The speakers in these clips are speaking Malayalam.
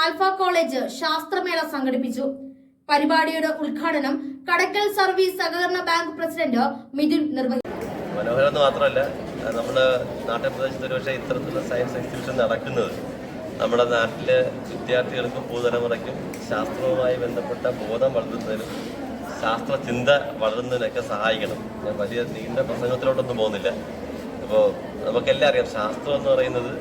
ആൽഫ കോളേജ് ശാസ്ത്രമേള സംഘടിപ്പിച്ചു. പരിപാടിയുടെ ഉദ്ഘാടനം കടക്കൽ സർവീസ് സഹകരണ ബാങ്ക് പ്രസിഡന്റ് മിഥുൻ നിർവഹിച്ചു. മനോഹരം എന്ന് മാത്രമല്ല നമ്മുടെ നാട്ടിൻ പ്രദേശത്ത് ഒരുപക്ഷെ ഇത്തരത്തിലുള്ള സയൻസ് എക്സിബിഷൻ നടക്കുന്നത് നമ്മുടെ നാട്ടിലെ വിദ്യാർത്ഥികൾക്കും പൊതുതലമുറയ്ക്കും ശാസ്ത്രവുമായി ബന്ധപ്പെട്ട ബോധം വളർത്തുന്നതിനും ശാസ്ത്ര ചിന്ത വളരുന്നതിനൊക്കെ സഹായിക്കണം. ഞാൻ വലിയ നീണ്ട പ്രസംഗത്തിലോട്ടൊന്നും പോകുന്നില്ല. അപ്പോൾ നമുക്കെല്ലാം അറിയാം ശാസ്ത്രം എന്ന് പറയുന്നത്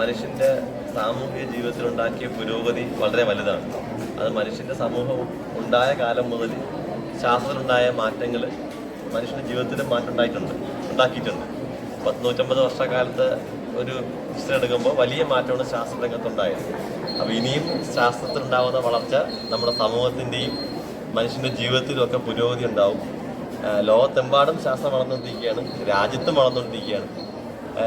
മനുഷ്യന്റെ സാമൂഹിക ജീവിതത്തിലുണ്ടാക്കിയ പുരോഗതി വളരെ വലുതാണ്. അത് മനുഷ്യന്റെ സമൂഹം ഉണ്ടായ കാലം മുതൽ ശാസ്ത്രത്തിലുണ്ടായ മാറ്റങ്ങൾ മനുഷ്യന്റെ ജീവിതത്തിൽ മാറ്റം ഉണ്ടായിട്ടുണ്ട് ഉണ്ടാക്കിയിട്ടുണ്ട്. പത്ത് നൂറ്റമ്പത് വർഷക്കാലത്ത് ഒരു ഹിസ്റ്ററി എടുക്കുമ്പോൾ വലിയ മാറ്റമാണ് ശാസ്ത്ര രംഗത്തുണ്ടായത് അപ്പോൾ ഇനിയും ശാസ്ത്രത്തിലുണ്ടാകുന്ന വളർച്ച നമ്മുടെ സമൂഹത്തിന്റെയും മനുഷ്യന്റെ ജീവിതത്തിലും ഒക്കെ പുരോഗതി ഉണ്ടാവും. ലോകത്തെമ്പാടും ശാസ്ത്രം വളർന്നുകൊണ്ടിരിക്കുകയാണ് രാജ്യത്തും വളർന്നുകൊണ്ടിരിക്കുകയാണ്.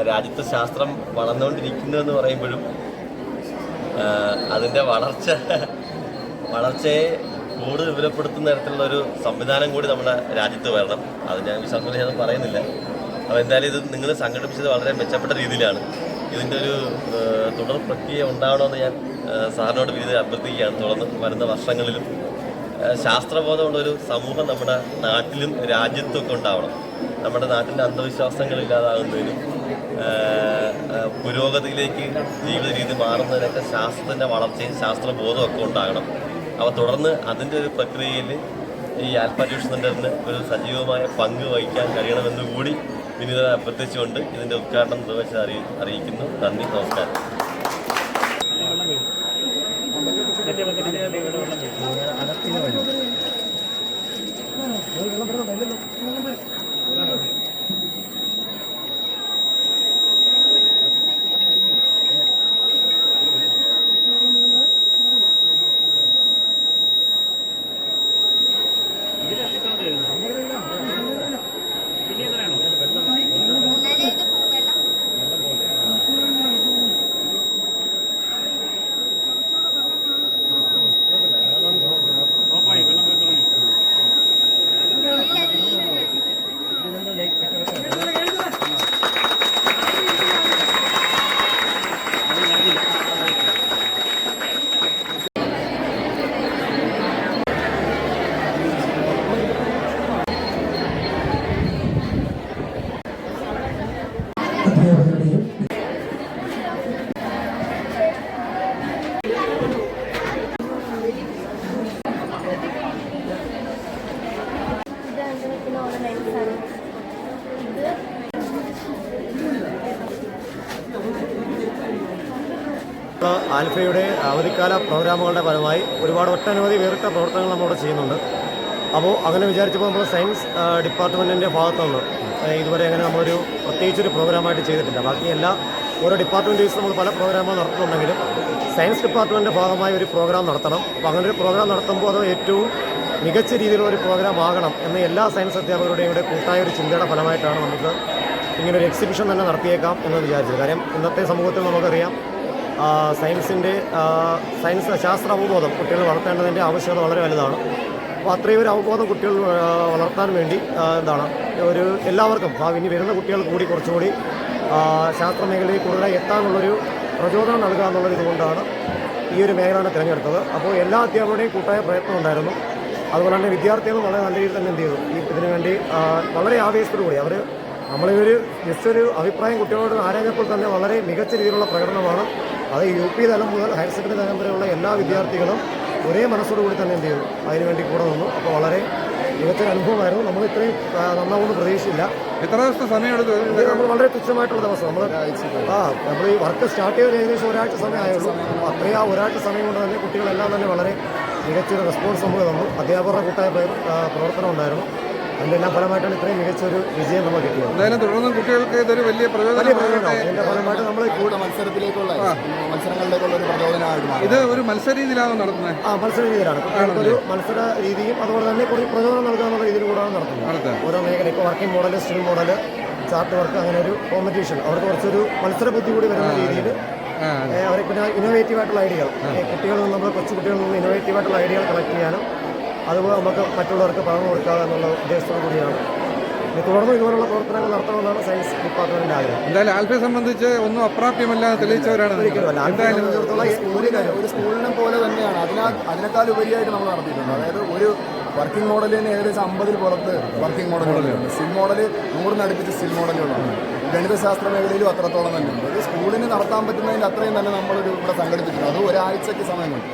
രാജ്യത്ത് ശാസ്ത്രം വളർന്നുകൊണ്ടിരിക്കുന്നു എന്ന് പറയുമ്പോഴും അതിന്റെ വളർച്ച വളർച്ചയെ കൂടുതൽ വിപുലപ്പെടുത്തുന്ന തരത്തിലുള്ള ഒരു സംവിധാനം കൂടി നമ്മുടെ രാജ്യത്ത് വരണം. അത് ഞാൻ വിശ്വാസം പറയുന്നില്ല. അപ്പോൾ എന്തായാലും ഇത് നിങ്ങൾ സംഘടിപ്പിച്ചത് വളരെ മെച്ചപ്പെട്ട രീതിയിലാണ്. ഇതിന്റെ ഒരു തുടർ പ്രക്രിയ ഉണ്ടാവണമെന്ന് ഞാൻ സാറിനോട് വിധി അഭ്യർത്ഥിക്കുകയാണ്. തുടർന്ന് വരുന്ന വർഷങ്ങളിലും ശാസ്ത്രബോധമുള്ളൊരു സമൂഹം നമ്മുടെ നാട്ടിലും രാജ്യത്തും ഒക്കെ ഉണ്ടാവണം. നമ്മുടെ നാട്ടിന്റെ അന്ധവിശ്വാസങ്ങൾ ഇല്ലാതാകുന്നതിനും പുരോഗതിയിലേക്ക് ജീവിത രീതി മാറുന്നതിനൊക്കെ ശാസ്ത്രത്തിന്റെ വളർച്ചയും ശാസ്ത്രബോധവും ഒക്കെ ഉണ്ടാകണം. അപ്പോൾ തുടർന്ന് അതിന്റെ ഒരു പ്രക്രിയയിൽ ഈ ആൽഫ സെന്ററിന് ഒരു സജീവമായ പങ്ക് വഹിക്കാൻ കഴിയണമെന്ന് കൂടി വിനീത അഭ്യർത്ഥിച്ചുകൊണ്ട് ഇതിന്റെ ഉദ്ഘാടനം നിർവഹിച്ച് അറിയി അറിയിക്കുന്നു. നന്ദി നമസ്കാരം അധ്യാപകരുടെയും ഇത് അങ്ങനെ ഓൺലൈൻ സാധനം ഇത് ആൽഫയുടെ അവധിക്കാല പ്രോഗ്രാമുകളുടെ ഫലമായി ഒരുപാട് ഒട്ടനവധി വേറിട്ട പ്രവർത്തനങ്ങൾ നമ്മളിവിടെ ചെയ്യുന്നുണ്ട്. അപ്പോൾ അങ്ങനെ വിചാരിച്ചപ്പോൾ നമ്മൾ സയൻസ് ഡിപ്പാർട്ട്മെന്റിന്റെ ഭാഗത്തുനിന്ന് ഇതുവരെ അങ്ങനെ നമ്മളൊരു പ്രത്യേകിച്ചൊരു പ്രോഗ്രാമായിട്ട് ചെയ്തിട്ടില്ല. ബാക്കി എല്ലാ ഓരോ ഡിപ്പാർട്ട്മെന്റ് വെച്ച് നമ്മൾ പല പ്രോഗ്രാമുകൾ നടത്തുന്നുണ്ടെങ്കിലും സയൻസ് ഡിപ്പാർട്ട്മെന്റിന്റെ ഭാഗമായി ഒരു പ്രോഗ്രാം നടത്തണം. അപ്പോൾ അങ്ങനെ ഒരു പ്രോഗ്രാം നടത്തുമ്പോൾ അത് ഏറ്റവും മികച്ച രീതിയിലുള്ള ഒരു പ്രോഗ്രാം ആകണം എന്ന എല്ലാ സയൻസ് അധ്യാപകരുടെയും കൂടെ കൂട്ടായ ഒരു ചിന്തയുടെ ഫലമായിട്ടാണ് നമുക്ക് ഇങ്ങനൊരു എക്സിബിഷൻ തന്നെ നടത്തിയേക്കാം എന്ന് വിചാരിച്ചത്. കാര്യം ഇന്നത്തെ സമൂഹത്തിൽ നമുക്കറിയാം സയൻസിന്റെ സയൻസ് ശാസ്ത്ര അവബോധം കുട്ടികൾ വളർത്തേണ്ടതിന്റെ ആവശ്യകത വളരെ വലുതാണ്. അപ്പോൾ അത്രയും ഒരു അവബോധം കുട്ടികൾ വളർത്താൻ വേണ്ടി എന്താണ് ഒരു എല്ലാവർക്കും ഇനി വരുന്ന കുട്ടികൾ കൂടി കുറച്ചുകൂടി ശാസ്ത്ര മേഖലയിൽ കൂടുതലായി എത്താനുള്ളൊരു പ്രചോദനം നൽകുക എന്നുള്ളത് ഇതുകൊണ്ടാണ് ഈ ഒരു മേഖലയാണ് തിരഞ്ഞെടുത്തത്. അപ്പോൾ എല്ലാ അധ്യാപകരുടെയും കൂട്ടായ പ്രയത്നം ഉണ്ടായിരുന്നു. അതുപോലെ തന്നെ വിദ്യാർത്ഥികളും വളരെ നല്ല രീതിയിൽ തന്നെ എന്ത് ചെയ്തു. ഈ ഇതിനു വേണ്ടി വളരെ ആവേശത്തോടുകൂടി അവർ നമ്മളൊരു ജസ്റ്റ് ഒരു അഭിപ്രായം കുട്ടികളോട് ആരാഞ്ഞപ്പോൾ തന്നെ വളരെ മികച്ച രീതിയിലുള്ള പ്രകടനമാണ് അത് യു പി തലം മുതൽ ഹയർ സെക്കൻഡറി തലം വരെയുള്ള എല്ലാ വിദ്യാർത്ഥികളും ഒരേ മനസ്സോടുകൂടി തന്നെ എന്ത് ചെയ്തു? അതിനുവേണ്ടി കൂടെ നിന്നു. അപ്പോൾ വളരെ മികച്ചൊരു അനുഭവമായിരുന്നു. നമ്മൾ ഇത്രയും നന്നാവുമെന്ന് പ്രതീക്ഷയില്ല എത്ര ദിവസത്തെ സമയമെടുത്തു? നമ്മൾ വളരെ തുച്ഛമായിട്ടുള്ള ദിവസം. നമ്മൾ ആ നമ്മൾ ഈ വർക്ക് സ്റ്റാർട്ട് ചെയ്ത് ഏകദേശം ഒരാഴ്ച സമയമായുള്ളൂ. അത്രയും ആ ഒരാഴ്ച സമയം കൊണ്ട് തന്നെ കുട്ടികളെല്ലാം തന്നെ വളരെ മികച്ചൊരു റെസ്പോൺസ് നമ്മൾ തന്നു. അധ്യാപകരുടെ കൂട്ടായ പ്ര- പ്രവർത്തനം ഉണ്ടായിരുന്നു. അതിന്റെ എല്ലാം ഫലമായിട്ടാണ് ഇത്രയും മികച്ചൊരു വിജയം നമുക്ക് കിട്ടിയത്. എന്തായാലും തുടർന്നും കുട്ടികൾക്ക് ഇതൊരു വലിയ അതിന്റെ ഫലമായിട്ട് നമ്മൾ മത്സരത്തിലേക്കുള്ള മത്സരങ്ങളിലേക്കുള്ള ഒരു പ്രചോദനമായിട്ട് ഇത് ഒരു മത്സര രീതിയിലാണ് നടത്തുന്നത്? ആ മത്സര രീതിയിലാണ് ഒരു മത്സര രീതിയും അതുപോലെ തന്നെ കുറേ പ്രചോദനം നൽകാനുള്ള രീതിയിൽ കൂടാണ് നടത്തുന്നത്. ഓരോ മേഖല ഇപ്പോൾ working model stream model chart work അങ്ങനെ ഒരു കോമ്പറ്റീഷൻ അവർക്ക് കുറച്ചൊരു മത്സര ബുദ്ധി കൂടി വരുന്ന രീതിയിൽ അവരെ പിന്നെ ഇന്നോവേറ്റീവ് ആയിട്ടുള്ള ഐഡിയകൾ കുട്ടികളിൽ നിന്ന് നമ്മൾ കൊച്ചു കുട്ടികളിൽ നിന്ന് ഇന്നോവേറ്റീവ് ആയിട്ടുള്ള ഐഡിയകൾ കളക്ട് ചെയ്യാനും അതുപോലെ നമുക്ക് മറ്റുള്ളവർക്ക് പറഞ്ഞു കൊടുക്കുക എന്നുള്ള ഉദ്ദേശത്തോടു കൂടിയാണ്. തുടർന്ന് ഇതുപോലുള്ള പ്രവർത്തനങ്ങൾ നടത്തണമെന്നാണ് സയൻസ് ഡിപ്പാർട്ട്മെന്റിന്റെ ആഗ്രഹം. എന്തായാലും ആൽഫയെ സംബന്ധിച്ച് ഒന്നും അപ്രാപ്യമല്ല തെളിയിച്ചവരാണ് ഒരു സ്കൂളിനെ പോലെ തന്നെയാണ്. അതിനാ അതിനേക്കാൾ ഉപരിയായിട്ട് നമ്മൾ നടത്തിയിട്ടുണ്ട്. അതായത് ഒരു വർക്കിംഗ് മോഡൽ തന്നെ ഏകദേശം അമ്പതിൽ പുറത്ത് വർക്കിംഗ് മോഡലുകളുണ്ട് സിൽ മോഡൽ നൂറിന് അടുപ്പിച്ച് സിൽ മോഡലുകളുണ്ട് ഗണിതശാസ്ത്ര മേഖലയിലും അത്രത്തോളം തന്നെ ഉണ്ട്. ഒരു സ്കൂളിന് നടത്താൻ പറ്റുന്നതിന്റെ അത്രയും തന്നെ നമ്മളൊരു ഇവിടെ സംഘടിപ്പിച്ചിട്ടുണ്ട്. അത് ഒരാഴ്ചയ്ക്ക് സമയം കൊണ്ട്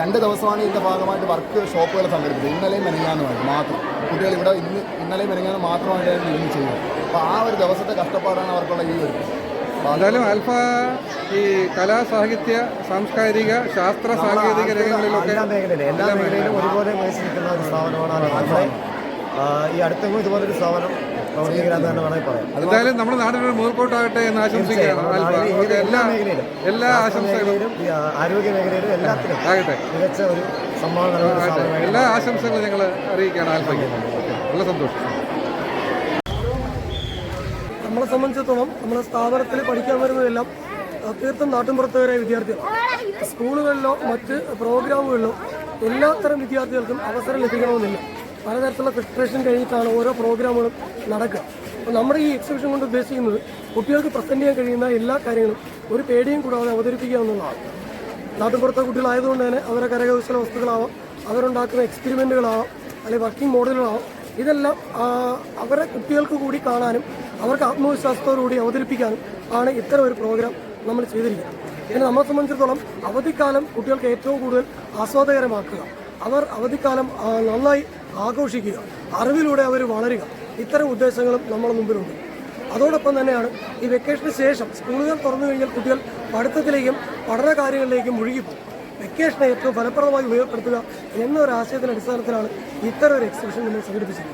രണ്ട് ദിവസമാണ് ഇതിന്റെ ഭാഗമായിട്ട് വർക്ക് ഷോപ്പുകൾ സംഘടിപ്പിച്ചത്. ഇന്നലെയും മെനങ്ങാനുമായിട്ട് മാത്രം. കുട്ടികൾ ഇവിടെ ഇന്ന് ഇന്നലെയും മെനങ്ങാനും മാത്രമായിട്ടായിരുന്നു ഇന്ന് ചെയ്യുന്നത്. അപ്പോൾ ആ ഒരു ദിവസത്തെ കഷ്ടപ്പാടാണ് അവർക്കുള്ള ഈ ഒരു എന്തായാലും ആൽഫ ഈ കലാ സാഹിത്യ സാംസ്കാരിക ശാസ്ത്ര സാങ്കേതിക രംഗങ്ങളിലൊക്കെ എല്ലാ മേഖലയിലും എല്ലാ മേഖലയിലും ഒരുപോലെ മികച്ചു ഒരു സ്ഥാപനമാണ് ഈ അടുത്തെങ്കിലും ഇതുപോലൊരു സ്ഥാപനം എന്തായാലും നമ്മുടെ നാടിനൊരു മുതൽക്കോട്ടാകട്ടെ എന്ന് ആശംസിക്കുകയാണ്. എല്ലാ എല്ലാ ആശംസകളും. ആരോഗ്യ മേഖലയിലും എല്ലാത്തിലും ആകട്ടെ. മികച്ച ഒരു എല്ലാ ആശംസകളും ഞങ്ങൾ അറിയിക്കുകയാണ് ആൽഫയ്ക്ക്. നല്ല സന്തോഷം. നമ്മളെ സംബന്ധിച്ചിടത്തോളം നമ്മുടെ സ്ഥാപനത്തിൽ പഠിക്കാൻ വരുന്നതെല്ലാം തീർത്തും നാട്ടിൻപുറത്തുകാരായ വിദ്യാർത്ഥികൾ. സ്കൂളുകളിലോ മറ്റ് പ്രോഗ്രാമുകളിലോ എല്ലാത്തരം വിദ്യാർത്ഥികൾക്കും അവസരം ലഭിക്കണമെന്നില്ല. പലതരത്തിലുള്ള ഫ്രസ്ട്രേഷൻ കഴിഞ്ഞിട്ടാണ് ഓരോ പ്രോഗ്രാമുകളും നടക്കുക. അപ്പോൾ നമ്മുടെ ഈ എക്സിബിഷൻ കൊണ്ട് ഉദ്ദേശിക്കുന്നത് കുട്ടികൾക്ക് പ്രസന്റ് ചെയ്യാൻ കഴിയുന്ന എല്ലാ കാര്യങ്ങളും ഒരു പേടിയും കൂടാതെ അവതരിപ്പിക്കുക എന്നുള്ളതാണ്. നാട്ടിൻപുറത്തെ കുട്ടികളായതുകൊണ്ട് തന്നെ അവരുടെ കരകൗശല വസ്തുക്കളാവാം അവരുണ്ടാക്കുന്ന എക്സ്പെരിമെന്റുകളാവാം അല്ലെങ്കിൽ വർക്കിംഗ് മോഡലുകളാവാം ഇതെല്ലാം അവരെ കുട്ടികൾക്ക് കൂടി കാണാനും അവർക്ക് ആത്മവിശ്വാസത്തോടുകൂടി അവതരിപ്പിക്കാനും ആണ് ഇത്തരം ഒരു പ്രോഗ്രാം നമ്മൾ ചെയ്തിരിക്കുന്നത്. പിന്നെ നമ്മളെ സംബന്ധിച്ചിടത്തോളം അവധിക്കാലം കുട്ടികൾക്ക് ഏറ്റവും കൂടുതൽ ആസ്വാദകരമാക്കുക. അവർ അവധിക്കാലം നന്നായി ആഘോഷിക്കുക. അറിവിലൂടെ അവർ വളരുക. ഇത്തരം ഉദ്ദേശങ്ങളും നമ്മുടെ മുമ്പിലുണ്ട്. അതോടൊപ്പം തന്നെയാണ് ഈ വെക്കേഷന് ശേഷം സ്കൂളുകൾ തുറന്നു കഴിഞ്ഞാൽ കുട്ടികൾ പഠിത്തത്തിലേക്കും പഠന കാര്യങ്ങളിലേക്കും മുഴുകിപ്പോകും. വെക്കേഷനെ ഏറ്റവും ഫലപ്രദമായി ഉപയോഗപ്പെടുത്തുക എന്നൊരു ആശയത്തിന്റെ അടിസ്ഥാനത്തിലാണ് ഇത്തരം ഒരു എക്സിബിഷൻ നമ്മൾ സംഘടിപ്പിച്ചത്